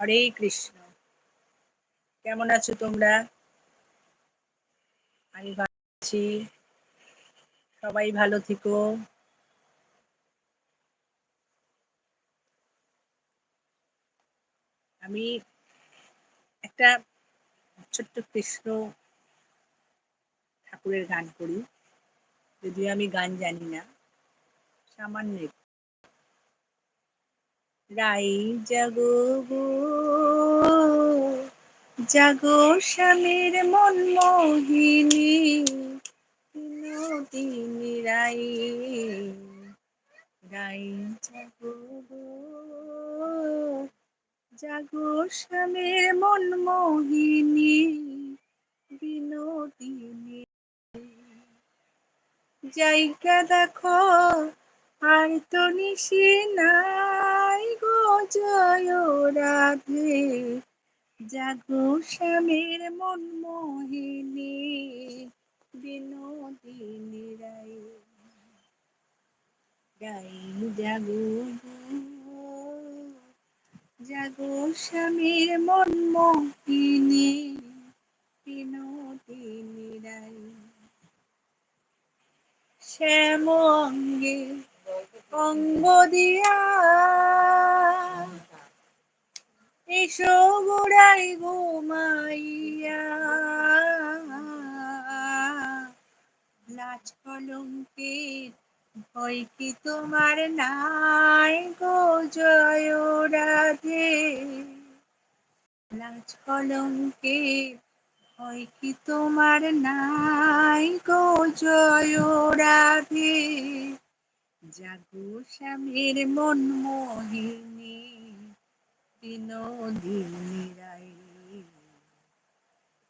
হরে কৃষ্ণ। কেমন আছো তোমরা? আমি ভালো আছি। সবাই ভালো থেকো। আমি একটা ছোট্ট কৃষ্ণ ঠাকুরের গান করি। যদিও আমি গান জানি না, সামান্য রাই জাগো গো। জাগো স্বামীর মন মোহিনী, বিনোদিনী রাই। রাই জাগো গো। জাগো স্বামীর মন মোহিনী, বিনোদিনী জায়গা দেখো, আর তো নিশি গো জয় রাধে জাগো স্বামীর মন মোহিনী বিনোদিনী রাই রাই জাগো জাগো স্বামীর মন মোহিনী বিনোদিনী রাই শ্যাম অঙ্গ দিয়া এসো গোড়াই ঘুমাইয়া লাজ কলঙ্কের ভয় কি তোমার নাই গো জয় রাধে? লাজ কলঙ্কের ভয় কি তোমার নাই গো জয় রাধে? জাগো স্বামীর মন মোহিনী, বিনোদিনী রাই।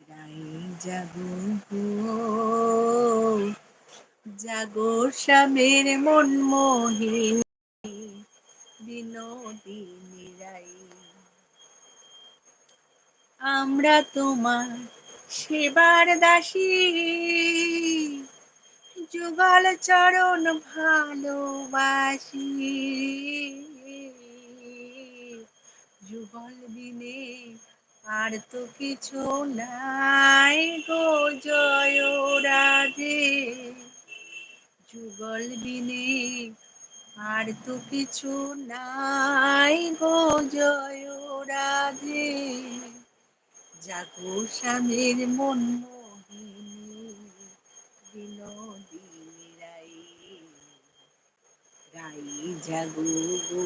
রাই জাগো জাগো স্বামীর মন মোহিনী, বিনোদিনী রাই। আমরা তোমার সেবার দাসী যুগল চরণ ভালোবাসি। যুগল দিনে আর তো কিছু নাই গো জয় রাধে। যুগল দিনে আর তো কিছু নাই গো জয় রাধে। জাগো স্বামীর মন মোহিনী বিনোদিনী রাই রাই জাগো গো।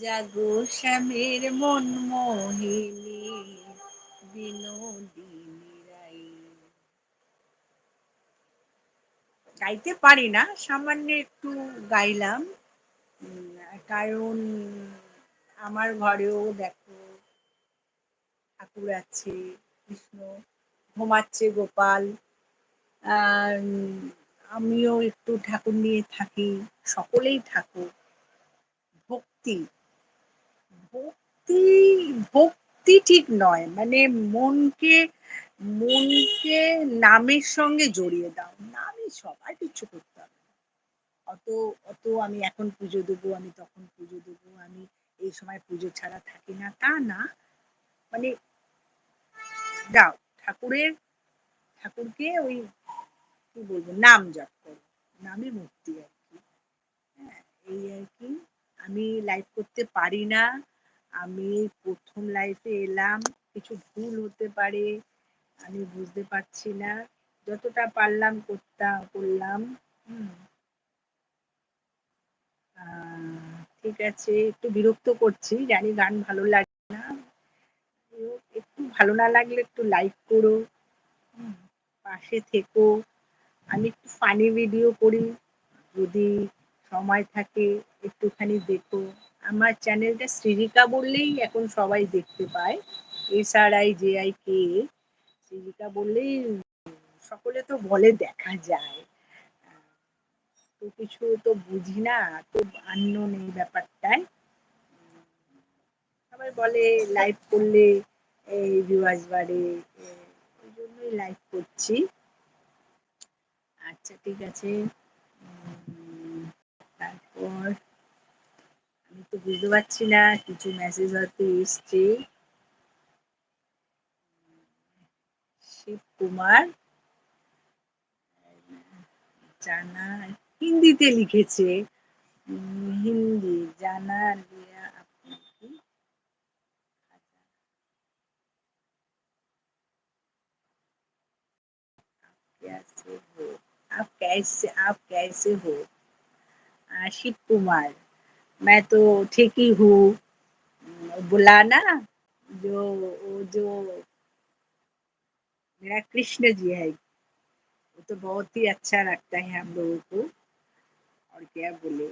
জাগো স্বামীর মন মোহিনী বিনোদিনী রাই। গাইতে পারি না সামান্য একটু গাইলাম। কারণ আমার ঘরেও দেখো ঠাকুর আছে কৃষ্ণ ঘুমাচ্ছে গোপাল। উম, আমিও একটু ঠাকুর নিয়ে থাকি, সকলেই ঠাকুর। ভক্তি। ভক্তি ভক্তি ঠিক নয় মানে মনকে মনকে নামের সঙ্গে জড়িয়ে দাও। নামই সব আর কিছু করতে হবে। অত অত আমি এখন পুজো দেবো, আমি তখন পুজো দেবো, আমি এই সময় পুজো ছাড়া থাকি না, তা না। মানে দাও, ঠাকুরের, ঠাকুরকে ওই কি বলব, নাম জপ করো। নামে মুক্তি আর কি। হ্যাঁ এই আর কি। আমি লাইভ করতে পারি না। আমি প্রথম লাইফে এলাম। কিছু ভুল হতে পারে, আমি বুঝতে পারছি না। যতটা পারলাম করতাম করলাম। হুম। ঠিক আছে, একটু বিরক্ত করছি। জানি গান ভালো লাগে না। একটু ভালো না লাগলে একটু লাইক করো। পাশে থেকো। আমি একটু ফানি ভিডিও করি, যদি সময় থাকে একটুখানি দেখো। আমার চ্যানেলটা শ্রীরিকা বললেই এখন সবাই দেখতে পায়। S R I J I K শ্রীরিকা বললেই সকলে তো বলে দেখা যায়। তো কিছু তো বুঝি না, তো আননোন এই ব্যাপারটায়। সবাই বলে লাইভ করলে এই ভিউয়ার্স বাড়ে ওই জন্যই লাইভ করছি। আচ্ছা ঠিক আছে উম, তারপর আমি তো বুঝতে পারছি না কিছু মেসেজ হয়তো এসছে শিব কুমার জানা হিন্দিতে লিখেছে হিন্দি জানা লিয়া আপনাকে कैसे हो आप कैसे आप कैसे हो? शिव कुमार, मैं तो ठीक ही हूँ। बुला ना जो जो, मेरा कृष्ण जी है, वो तो बहुत ही अच्छा लगता है हम लोगों को। और क्या बोले?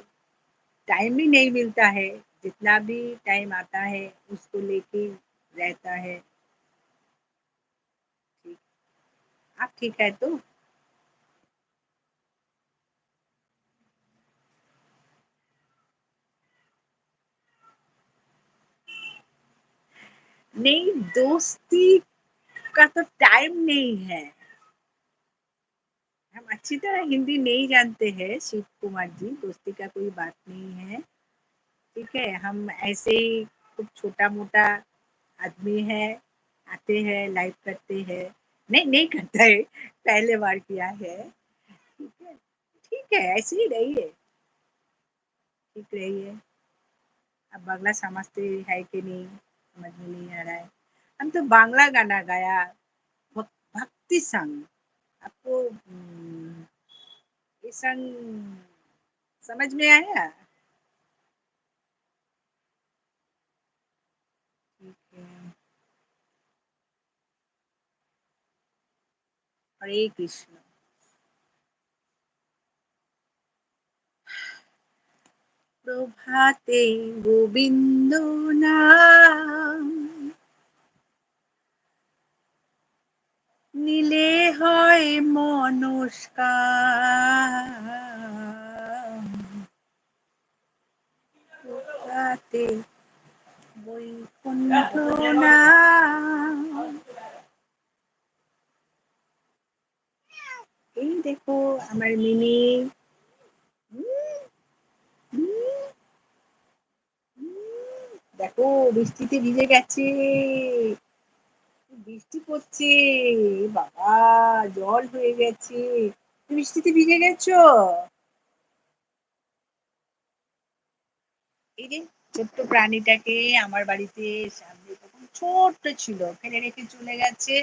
टाइम ही नहीं मिलता है, जितना भी टाइम आता है, उसको लेके रहता है। ठीक। आप ठीक है तो? नहीं, दोस्ती का तो टाइम नहीं है। हम अच्छी तरह हिंदी नहीं जानते हैं, शिव कुमार जी, दोस्ती का कोई बात नहीं है। ठीक है, हम ऐसे ही कुछ छोटा मोटा आदमी है, आते हैं लाइव करते हैं। नहीं नहीं करता है, पहले बार किया है। ठीक है ठीक है, ऐसे ही रहिए। ठीक रहिए। अब बांग्ला समझते है कि नहीं। समझ में नहीं आ रहा है। हम तो बांग्ला गाना गाया भक्ति संग। आपको ये संग समझ में आया? हरे कृष्ण। প্রভাতে গোবিন্দ নাম নিলে হয় মনস্কার প্রভাতে বৈকুণ্ঠ নাম এই দেখো আমার মিনি দেখো, বৃষ্টিতে ভিজে গেছে। বৃষ্টি পড়ছে। বাবা, জল হয়ে গেছে। বৃষ্টিতে ভিজে গেছো? এই যে ছোট্ট প্রাণীটাকে আমার বাড়িতে সামনে তখন ছোট্ট ছিল, ফেলে রেখে চলে গেছে।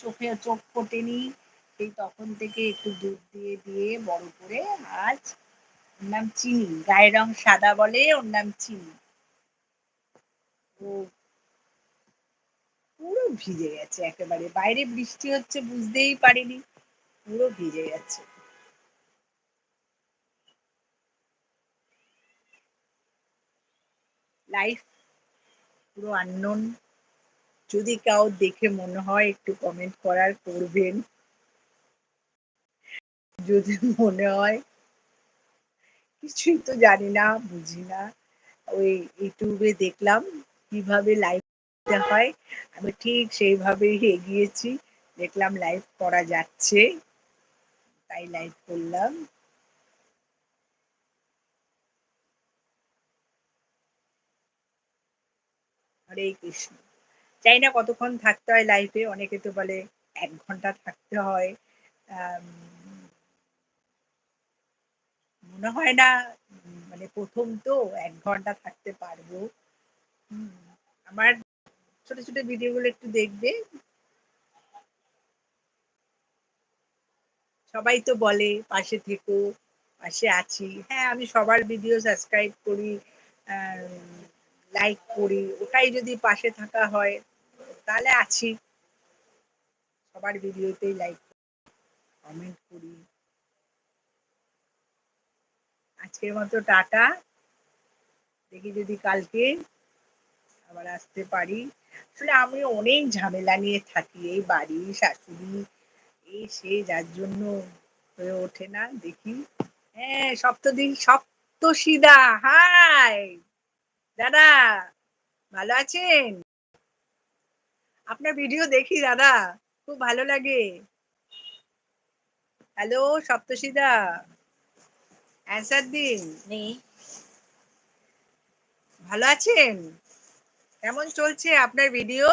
চোখে চোখ ফোটেনি। সেই তখন থেকে একটু দুধ দিয়ে দিয়ে বড় করে আজ ওর নাম চিনি, গায়ের রং সাদা বলে ওর নাম চিনি। পুরো ভিজে গেছে একেবারে। বাইরে বৃষ্টি হচ্ছে বুঝতেই পারিনি। পুরো ভিজে গেছে। লাইফ পুরো আননোন যদি কাউ দেখে মনে হয় একটু কমেন্ট করার করবেন। যদি মনে হয়। কিছুই তো জানি না, বুঝি না। ওই ইউটিউবে দেখলাম কীভাবে লাইভ হয়, আমি ঠিক সেইভাবেই এগিয়েছি। দেখলাম লাইভ করা যাচ্ছে, তাই লাইভ করলাম। হরে কৃষ্ণ। জানি না কতক্ষণ থাকতে হয় লাইফে অনেকে তো বলে এক ঘণ্টা থাকতে হয়। মনে হয় না মানে প্রথম তো এক ঘণ্টা থাকতে পারব। আমার ছোট ছোট ভিডিওগুলো একটু দেখবে। সবাই তো বলে, পাশে থেকো, পাশে আছি। হ্যাঁ আমি সবার ভিডিও সাবস্ক্রাইব করি লাইক করি। ওটাই যদি পাশে থাকা হয়, তাহলে আছি। সবার ভিডিওতেই লাইক কমেন্ট করি। আজকের মতো টাটা। দেখি যদি কালকে আবার আসতে পারি। আসলে আমি অনেক ঝামেলা নিয়ে থাকি এই বাড়ি শাশুড়ি এই সে যার জন্য হয়ে ওঠে না দেখি। হ্যাঁ সপ্তদিন সপ্তশিদা হাই! দাদা ভালো আছেন? আপনার ভিডিও দেখি দাদা খুব ভালো লাগে। হ্যালো সপ্তশিদা অ্যান্সার দিন। নেই। ভালো আছেন? কেমন চলছে আপনার ভিডিও?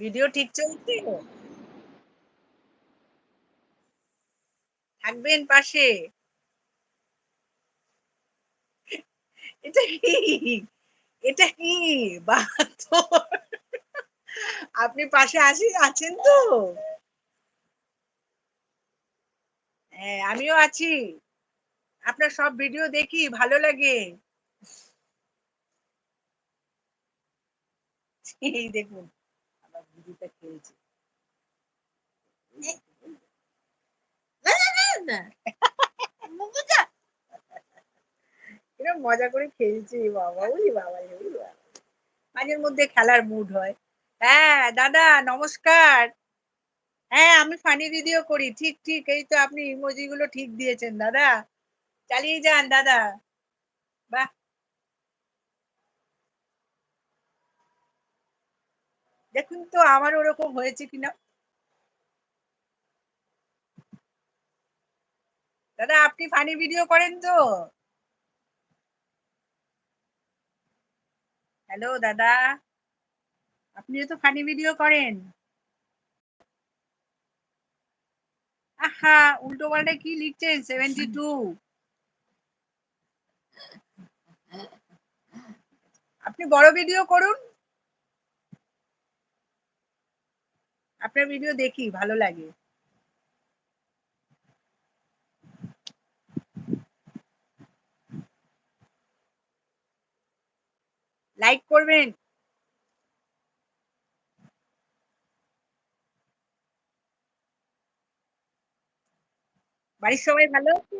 ভিডিও ঠিক চলছে? থাকবেন পাশে? এটা কি? এটা কি? ৭২ আপনি পাশে আছি আছেন তো? হ্যাঁ, আমিও আছি। আপনার সব ভিডিও দেখি, ভালো লাগে। এই দেখুন, আমার দিদিটা। মুকুতা। কিরম মজা করে খেলছে বাবা! ওরে বাবারে! ওরে বাবা! মাঝের মধ্যে খেলার মুড হয়। হ্যাঁ, দাদা নমস্কার। হ্যাঁ, আমি ফানি ভিডিও করি। ঠিক, ঠিক। এই তো আপনি ইমোজি গুলো ঠিক দিয়েছেন দাদা। চালিয়ে যান দাদা। বাহ! দেখুন তো আমার ওরকম হয়েছে কিনা। দাদা, আপনি ফানি ভিডিও করেন তো? হ্যালো দাদা। আপনিও তো ফানি ভিডিও করেন। আহা! উল্টো-পাল্টা কি লিখছেন 72 আপনি বড় ভিডিও করুন। আপনার ভিডিও দেখি, ভালো লাগে। লাইক করবেন। বাড়ির সবাই ভালো আছে?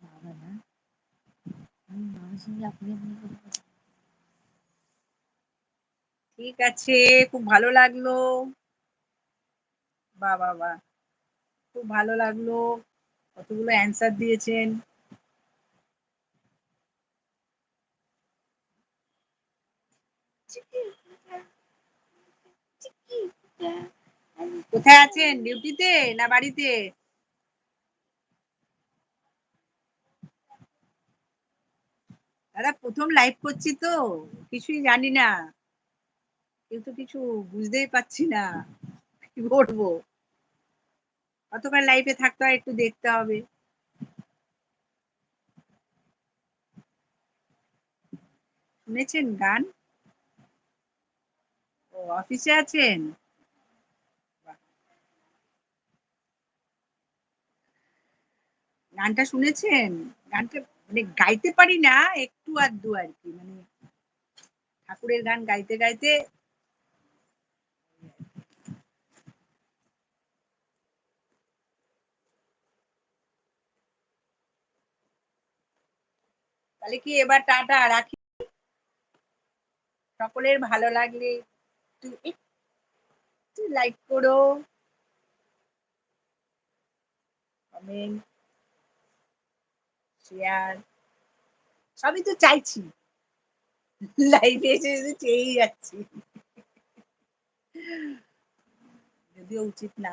বাবা না। আমি মার সঙ্গে আপনি, আপনি করে কথা ঠিক আছে, খুব ভালো লাগল। বাহ! বাহ! বাহ! খুব ভালো লাগল। কতগুলো অ্যান্সার দিয়েছেন। কোথায় আছেন? ডিউটিতে না বাড়িতে? দাদা ১ম লাইভ করছি তো, কিছুই জানি না। কিন্তু কিছু বুঝতেই পারছি না। কি করব? কতক্ষণ লাইভে থাকতে হয় একটু দেখতে হবে। শুনেছেন গান? ও অফিসে আছেন? গানটা শুনেছেন? গানটা মানে গাইতে পারি না, একটু আধটু আরকি। মানে ঠাকুরের গান গাইতে, গাইতে তাহলে কি এবার টাটা রাখি? সকলের ভালো লাগলে একটু লাইক করো। কমেন্ট, শেয়ার সবই তো চাইছি। লাইভে এসে শুধু চেয়েই যাচ্ছি। যদিও উচিত না।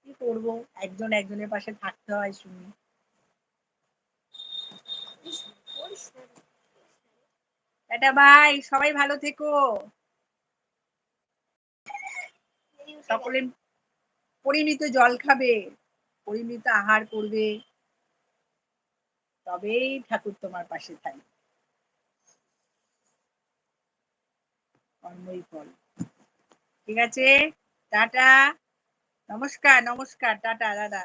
কি করব? একজন একজনের পাশে থাকতে হয় শুনি। Tata bye. সবাই ভালো থেকো। সকলে পরিমিত জল খাবে, পরিমিত আহার করবে। তবেই ঠাকুর তোমার পাশে থাকবে। কর্মই ফল। ঠিক আছে? টাটা। নমস্কার, নমস্কার। টাটা দাদা।